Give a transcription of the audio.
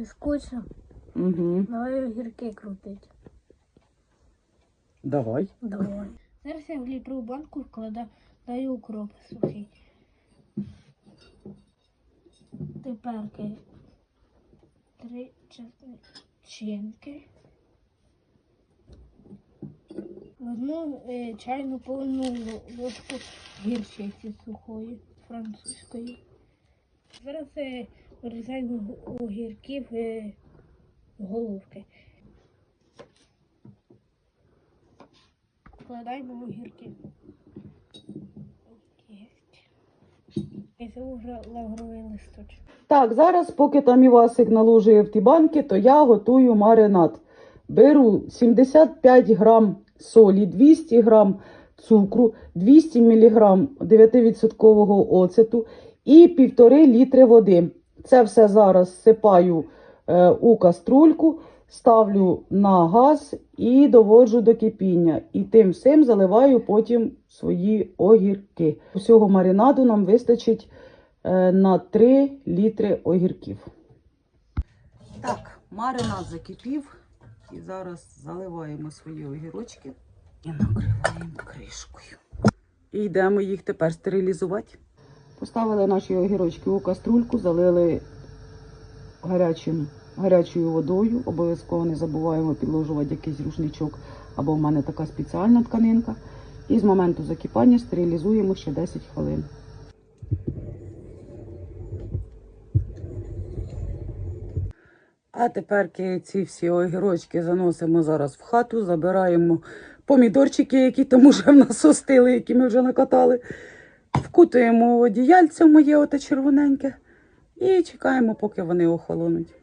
Не скучно. Угу. Давай огірки крутить. Давай. Давай. Зараз я в літрову банку вкладаю укроп сухий. Тепер три частинки. В Одну е, чайну повну ло- ложку гірчиці сухої французької. Зараз е, вирізаємо огірків головки. Вкладаємо огірки. І це вже лавровий листочок. Так, зараз, поки там Івасик наложує в ті банки, то я готую маринад. Беру 75 грам солі, 200 грам цукру, 200 мг 9% оцету і 1,5 літри води. Це все зараз сипаю е, у каструльку, ставлю на газ і доводжу до кипіння. І тим всім заливаю потім свої огірки. Усього маринаду нам вистачить е, на 3 літри огірків. Так, маринад закипів. І зараз заливаємо свої огірочки і накриваємо кришкою. І йдемо їх тепер стерилізувати. Поставили наші огірочки у каструльку, залили гарячим, гарячою водою. Обов'язково не забуваємо підложувати якийсь рушничок, або в мене така спеціальна тканинка. І з моменту закипання стерилізуємо ще 10 хвилин. А тепер ці всі огірочки заносимо зараз в хату, забираємо помідорчики, які там уже в нас остили, які ми вже накатали. Вкутуємо одіяльце моє оте червоненьке і чекаємо, поки вони охолонуть.